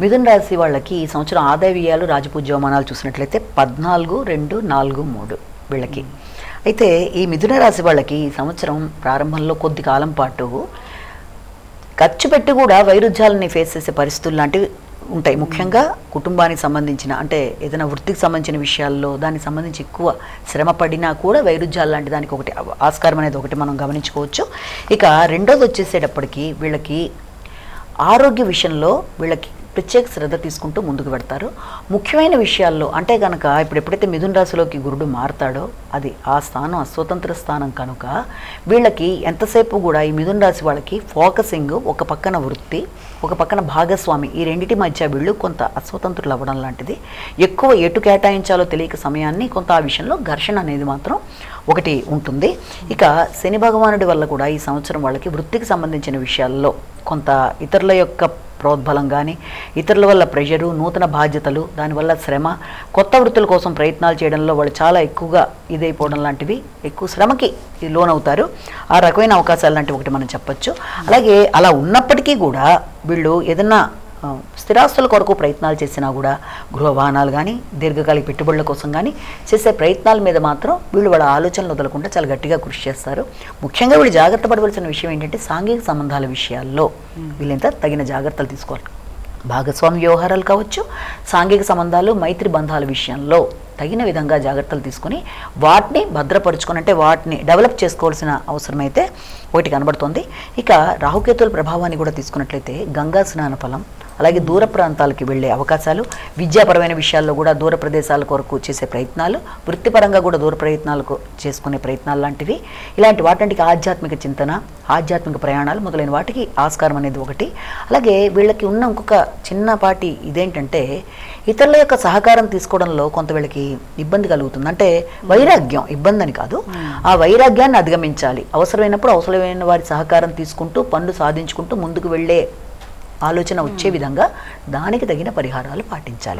మిథున రాశి వాళ్ళకి ఈ సంవత్సరం ఆదాయ వ్యయాలు రాజపూజ్యమానాలు చూసినట్లయితే పద్నాలుగు రెండు నాలుగు మూడు వీళ్ళకి. అయితే ఈ మిథున రాశి వాళ్ళకి ఈ సంవత్సరం ప్రారంభంలో కొద్ది కాలం పాటు ఖర్చు పెట్టి కూడా వైరుధ్యాలని ఫేస్ చేసే పరిస్థితులు లాంటివి ఉంటాయి. ముఖ్యంగా కుటుంబానికి సంబంధించిన అంటే ఏదైనా వృత్తికి సంబంధించిన విషయాల్లో దానికి సంబంధించి ఎక్కువ శ్రమ పడినా కూడా వైరుధ్యాలు లాంటి దానికి ఒకటి ఆస్కారం అనేది ఒకటి మనం గమనించుకోవచ్చు. ఇక రెండోది వచ్చేసేటప్పటికి వీళ్ళకి ఆరోగ్య విషయంలో వీళ్ళకి ప్రత్యేక శ్రద్ధ తీసుకుంటూ ముందుకు పెడతారు ముఖ్యమైన విషయాల్లో అంటే కనుక ఇప్పుడు ఎప్పుడైతే మిథున రాశిలోకి గురుడు మారతాడో అది ఆ స్థానం స్వతంత్ర స్థానం కనుక వీళ్ళకి ఎంతసేపు కూడా ఈ మిథున రాశి వాళ్ళకి ఫోకసింగ్ ఒక పక్కన వృత్తి ఒక పక్కన భాగస్వామి ఈ రెండింటి మధ్య వీళ్ళు కొంత అస్వతంత్రులు అవ్వడం లాంటిది. ఎక్కువ ఎటు కేటాయించాలో తెలియక సమయాన్ని కొంత ఆ విషయంలో ఘర్షణ అనేది మాత్రం ఒకటి ఉంటుంది. ఇక శని భగవానుడి వల్ల కూడా ఈ సంవత్సరం వాళ్ళకి వృత్తికి సంబంధించిన విషయాల్లో కొంత ఇతరుల యొక్క ప్రోద్బలం కానీ ఇతరుల వల్ల ప్రెషరు నూతన బాధ్యతలు దానివల్ల శ్రమ కొత్త వృత్తుల కోసం ప్రయత్నాలు చేయడంలో వాళ్ళు చాలా ఎక్కువగా ఇదైపోవడం లాంటివి ఎక్కువ శ్రమకి లోనవుతారు. ఆ రకమైన అవకాశాలు లాంటివి ఒకటి మనం చెప్పచ్చు. అలాగే అలా ఉన్నప్పటికీ కూడా వీళ్ళు ఏదన్నా స్థిరాస్తుల కొరకు ప్రయత్నాలు చేసినా కూడా గృహ వాహనాలు కానీ దీర్ఘకాలిక పెట్టుబడుల కోసం కానీ చేసే ప్రయత్నాల మీద మాత్రం వీళ్ళు వాళ్ళ ఆలోచనలు వదలకుండా చాలా గట్టిగా కృషి చేస్తారు. ముఖ్యంగా వీళ్ళు జాగ్రత్త పడవలసిన విషయం ఏంటంటే సాంఘిక సంబంధాల విషయాల్లో వీళ్ళంతా తగిన జాగ్రత్తలు తీసుకోవాలి. భాగస్వామి వ్యవహారాలు కావచ్చు సాంఘిక సంబంధాలు మైత్రి బంధాల విషయంలో తగిన విధంగా జాగ్రత్తలు తీసుకుని వాటిని భద్రపరుచుకొని అంటే వాటిని డెవలప్ చేసుకోవాల్సిన అవసరం అయితే ఒకటి కనబడుతుంది. ఇక రాహుకేతుల ప్రభావాన్ని కూడా తీసుకున్నట్లయితే గంగా స్నాన ఫలం అలాగే దూర ప్రాంతాలకి వెళ్ళే అవకాశాలు విద్యాపరమైన విషయాల్లో కూడా దూర ప్రదేశాల కొరకు చేసే ప్రయత్నాలు వృత్తిపరంగా కూడా దూర ప్రయత్నాలకు చేసుకునే ప్రయత్నాలు లాంటివి. ఇలాంటి వాటికి ఆధ్యాత్మిక చింతన ఆధ్యాత్మిక ప్రయాణాలు మొదలైన వాటికి ఆస్కారం అనేది ఒకటి. అలాగే వీళ్ళకి ఉన్న ఇంకొక చిన్నపాటి ఇదేంటంటే ఇతరుల యొక్క సహకారం తీసుకోవడంలో కొంత వీళ్ళకి ఇబ్బంది కలుగుతుంది. అంటే వైరాగ్యం ఇబ్బంది అని కాదు. ఆ వైరాగ్యాన్ని అధిగమించాలి. అవసరమైనప్పుడు అవసరమైన వారి సహకారం తీసుకుంటూ పనులు సాధించుకుంటూ ముందుకు వెళ్ళే ఆలోచన వచ్చే విధంగా దానికి తగిన పరిహారాలు పాటించాలి.